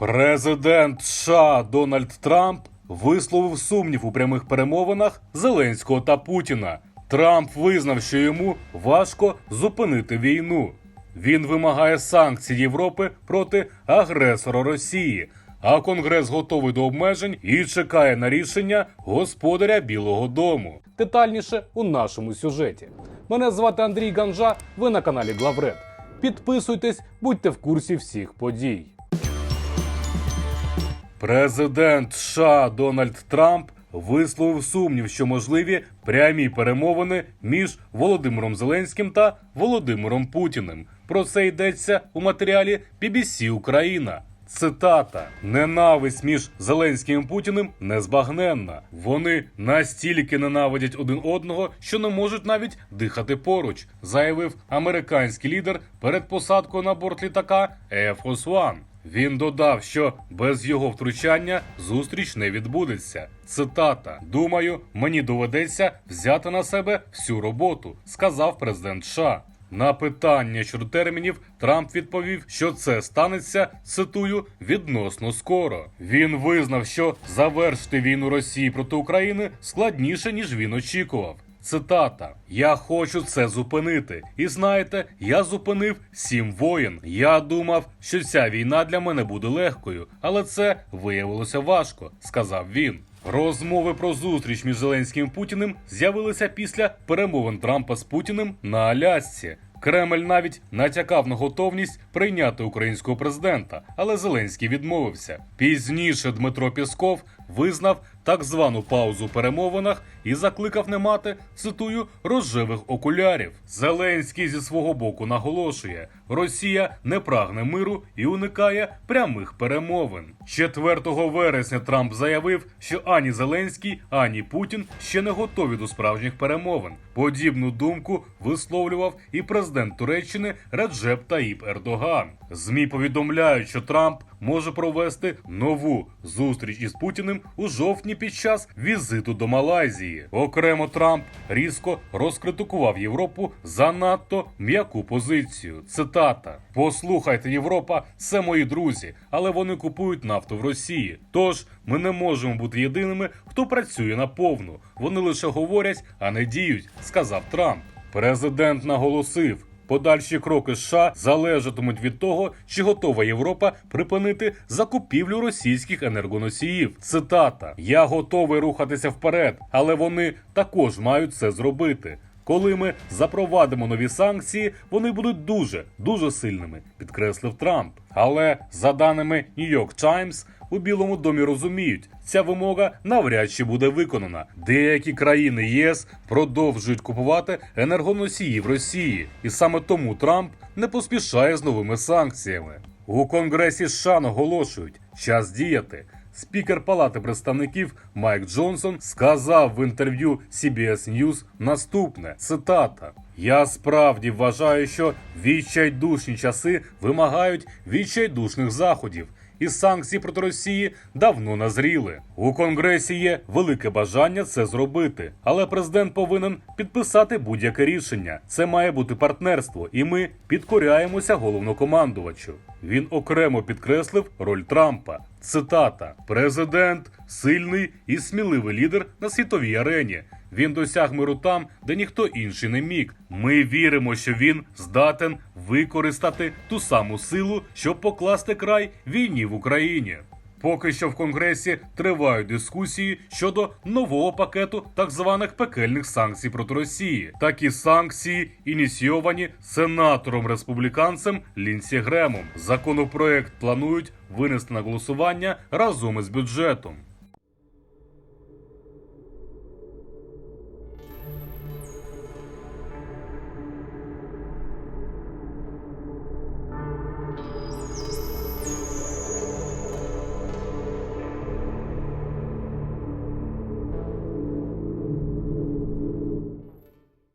Президент США Дональд Трамп висловив сумнів у прямих перемовинах Зеленського та Путіна. Трамп визнав, що йому важко зупинити війну. Він вимагає санкцій Європи проти агресора Росії. А Конгрес готовий до обмежень і чекає на рішення господаря Білого Дому. Детальніше у нашому сюжеті. Мене звати Андрій Ганжа. Ви на каналі Главред. Підписуйтесь, будьте в курсі всіх подій. Президент США Дональд Трамп висловив сумнів, що можливі прямі перемовини між Володимиром Зеленським та Володимиром Путіним. Про це йдеться у матеріалі BBC Україна. Цитата: ненависть між Зеленським і Путіним незбагненна. Вони настільки ненавидять один одного, що не можуть навіть дихати поруч, заявив американський лідер перед посадкою на борт літака Air Force One. Він додав, що без його втручання зустріч не відбудеться. Цитата: Думаю, мені доведеться взяти на себе всю роботу, сказав президент США. На питання щодо термінів Трамп відповів, що це станеться, цитую, відносно скоро. Він визнав, що завершити війну Росії проти України складніше ніж він очікував. Цитата: Я хочу це зупинити. І знаєте, я зупинив сім воїн. Я думав, що ця війна для мене буде легкою, але це виявилося важко, сказав він. Розмови про зустріч між Зеленським і Путіним з'явилися після перемовин Трампа з Путіним на Алясці. Кремль навіть натякав на готовність прийняти українського президента, але Зеленський відмовився. Пізніше Дмитро Пісков визнав так звану паузу у перемовинах і закликав не мати, цитую, рожевих окулярів. Зеленський зі свого боку наголошує: Росія не прагне миру і уникає прямих перемовин. 4 вересня Трамп заявив, що ані Зеленський, ані Путін ще не готові до справжніх перемовин. Подібну думку висловлював і президент Туреччини Реджеп Таїп Ердоган. Змі повідомляють, що Трамп може провести нову зустріч із Путіним у жовтні під час візиту до Малайзії. Окремо Трамп різко розкритикував Європу за надто м'яку позицію. Цитата: Послухайте, Європа, це мої друзі, але вони купують нафту в Росії. Тож ми не можемо бути єдиними, хто працює на повну. Вони лише говорять, а не діють, сказав Трамп. Президент наголосив. Подальші кроки США залежатимуть від того, чи готова Європа припинити закупівлю російських енергоносіїв. Цитата: Я готовий рухатися вперед, але вони також мають це зробити. Коли ми запровадимо нові санкції, вони будуть дуже дуже сильними, підкреслив Трамп. Але за даними New York Times, у Білому домі розуміють, ця вимога навряд чи буде виконана. Деякі країни ЄС продовжують купувати енергоносії в Росії, і саме тому Трамп не поспішає з новими санкціями. У Конгресі США наголошують, час діяти. Спікер Палати представників Майк Джонсон сказав в інтерв'ю CBS News наступне: цитата: Я справді вважаю, що відчайдушні часи вимагають відчайдушних заходів. І санкції проти Росії давно назріли. У Конгресі є велике бажання це зробити, але президент повинен підписати будь-яке рішення. Це має бути партнерство, і ми підкоряємося головнокомандувачу. Він окремо підкреслив роль Трампа. Цитата: Президент сильний і сміливий лідер на світовій арені. Він досяг миру там, де ніхто інший не міг. Ми віримо, що він здатен використати ту саму силу, щоб покласти край війні в Україні. Поки що в Конгресі тривають дискусії щодо нового пакету так званих пекельних санкцій проти Росії. Такі санкції ініційовані сенатором республіканцем Лінсі Гремом. Законопроект планують винести на голосування разом із бюджетом.